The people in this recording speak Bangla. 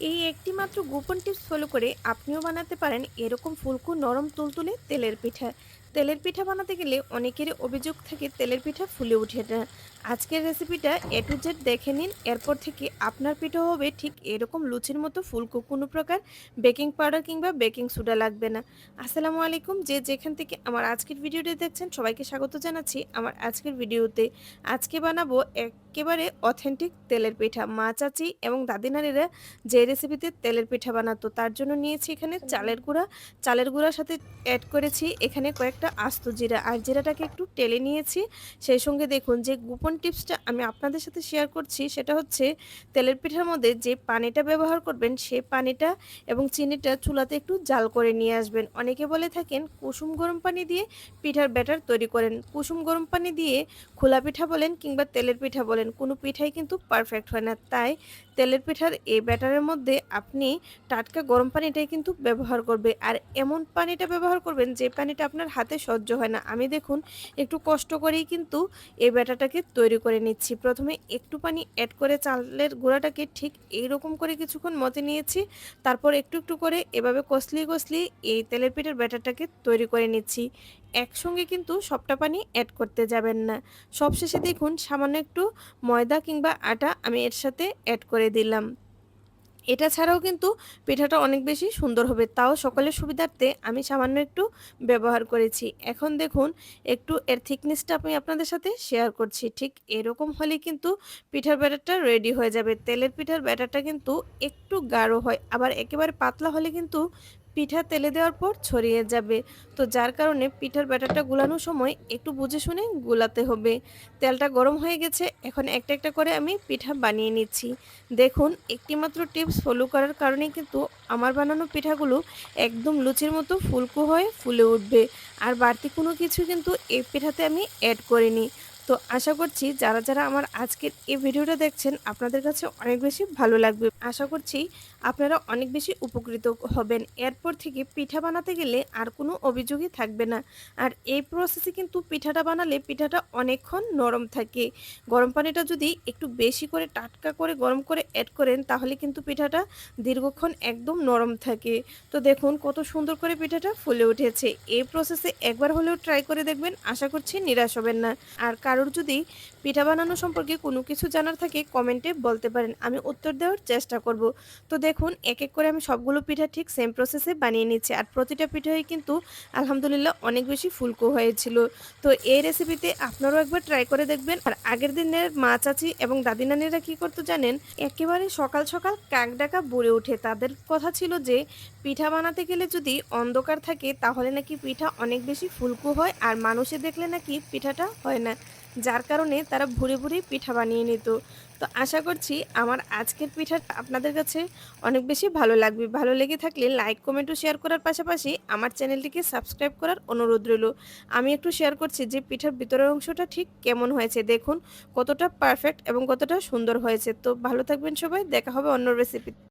এই একটি মাত্র গোপন টিপস ফলো করে আপনিও বানাতে পারেন এরকম ফুলকু নরম তুলতুলে তেলের পিঠা। তেলের পিঠা বানাতে গেলে অনেকেরই অভিযোগ থাকে তেলের পিঠা ফুলে উঠে না। আজকের রেসিপিটা এ টু জেড দেখে নিন। এরপর থেকে আপনার পিঠা হবে ঠিক এরকম লুচির মতো ফুলকো। কোনো প্রকার বেকিং পাউডার কিংবা বেকিং সোডা লাগবে না। আসসালামু আলাইকুম। যে যেখান থেকে আমার আজকের ভিডিওটি দেখছেন, সবাইকে স্বাগত জানাচ্ছি আমার আজকের ভিডিওতে আজকে বানাবো একেবারে অথেন্টিক তেলের পিঠা। মা, চাচি এবং দাদি নারীরা যে রেসিপিতে তেলের পিঠা বানাতো, তার জন্য নিয়েছি এখানে চালের গুঁড়া। চালের গুঁড়ার সাথে অ্যাড করেছি এখানে কয়েকটা আস্ত জিরা। আর জিরাটাকে একটু টেলে নিয়েছি। সেই সঙ্গে দেখুন যে গোপন টিপসটা আমি আপনাদের সাথে শেয়ার করছি, সেটা হচ্ছে তেলের পিঠার মধ্যে যে পানিটা ব্যবহার করবেন সেই পানিটা এবং চিনিটা চুলাতে একটু জাল করে নিয়ে আসবেন। অনেকে বলে থাকেন, কুসুম গরম পানি দিয়ে পিঠার ব্যাটার তৈরি করেন। কুসুম গরম পানি দিয়ে খোলা পিঠা বলেন কিংবা তেলের পিঠা বলেন, কোনো পিঠাই কিন্তু পারফেক্ট হয় না। তাই তেলের পিঠার এই ব্যাটারের মধ্যে আপনি টাটকা গরম পানিটাই কিন্তু ব্যবহার করবে। আর এমন পানিটা ব্যবহার করবেন যে পানিটা আপনার হাতে সহ্য হয় না। আমি দেখুন, একটু কষ্ট করেই কিন্তু এই ব্যাটাটাকে তৈরি করে নিচ্ছি। প্রথমে একটু পানি অ্যাড করে চালের গুঁড়াটাকে ঠিক এই রকম করে কিছুক্ষণ মতে নিয়েছি। তারপর একটু একটু করে এভাবে কষলি কষলি এই তেলের পিঠার ব্যাটারটাকে তৈরি করে নিচ্ছি। একসঙ্গে কিন্তু সবটা পানি অ্যাড করতে যাবেন না। সবশেষে দেখুন, সামান্য একটু ময়দা কিংবা আটা আমি এর সাথে অ্যাড করে দিলাম। এটা ছাড়াও কিন্তু পিঠাটা অনেক বেশি সুন্দর হবে। তাও সকলের সুবিধার্থে আমি সামান্য একটু ব্যবহার করেছি। এখন দেখুন, একটু এর থিকনেসটা আমি আপনাদের সাথে শেয়ার করছি। ঠিক এরকম হলে কিন্তু পিঠার ব্যাটারটা রেডি হয়ে যাবে। তেলের পিঠার ব্যাটারটা কিন্তু একটু গাঢ় হয়। আবার একেবারে পাতলা হলে কিন্তু পিঠা তেলে দেওয়ার পর ছড়িয়ে যাবে। তো যার কারণে পিঠার ব্যাটারটা গুলানোর সময় একটু বুঝে শুনে গুলাতে হবে। তেলটা গরম হয়ে গেছে, এখন একটা একটা করে আমি পিঠা বানিয়ে নিচ্ছি। দেখুন একটি মাত্র টিপস ফলো করার কারণে কিন্তু আমার বানানো পিঠাগুলো একদম লুচির মতো ফুলকো হয়ে ফুলে উঠবে। আর বাড়তি কোনো কিছু কিন্তু এই পিঠাতে আমি অ্যাড করিনি। তো আশা করছি যারা যারা আমার আজকের এই ভিডিওটা দেখছেন, আপনাদের কাছে অনেক বেশি ভালো লাগবে। আশা করছি আপনারা অনেক বেশি উপকৃত হবেন। এরপর থেকে পিঠা বানাতে গেলে আর কোনো অভিযোগই থাকবে না। আর এই প্রসেসে কিন্তু পিঠাটা বানালে পিঠাটা অনেকক্ষণ নরম থাকে। গরম পানিটা যদি একটু বেশি করে টাটকা করে গরম করে অ্যাড করেন, তাহলে কিন্তু পিঠাটা দীর্ঘক্ষণ একদম নরম থাকে। তো দেখুন কত সুন্দর করে পিঠাটা ফুলে উঠেছে। এই প্রসেসে একবার হলেও ট্রাই করে দেখবেন। আশা করছি নিরাশ হবেন না। আর কারোর যদি পিঠা বানানো সম্পর্কে কোনো কিছু জানার থাকে, কমেন্টে বলতে পারেন। আমি উত্তর দেওয়ার চেষ্টা করব। তো দেখুন, এক এক করে আমি সবগুলো পিঠা ঠিক সেম প্রসেসে বানিয়ে নিচ্ছি। আর প্রতিটা পিঠাই কিন্তু আলহামদুলিল্লাহ অনেক বেশি ফুলকো হয়েছিল। তো এই রেসিপিতে আপনারাও একবার ট্রাই করে দেখবেন। আর আগের দিনের মা চাচি এবং দাদি নানিরা কী করতো জানেন? একেবারে সকাল সকাল কাক ডাকা বলে ওঠে তাদের কথা ছিল যে পিঠা বানাতে গেলে যদি অন্ধকার থাকে, তাহলে নাকি পিঠা অনেক বেশি ফুলকু হয় আর মানুষে দেখলে নাকি পিঠাটা হয় না। যার কারণে তারা ভুরে ভুরে পিঠা বানিয়ে নিত। তো আশা করছি আমার আজকের পিঠা আপনাদের কাছে অনেক বেশি ভালো লাগবে। ভালো লেগে থাকলে লাইক, কমেন্ট ও শেয়ার করার পাশাপাশি আমার চ্যানেলটিকে সাবস্ক্রাইব করার অনুরোধ রইল। আমি একটু শেয়ার করছি যে পিঠার ভিতরের অংশটা ঠিক কেমন হয়েছে। দেখুন কতটা পারফেক্ট এবং কতটা সুন্দর হয়েছে। তো ভালো থাকবেন সবাই। দেখা হবে অন্য রেসিপি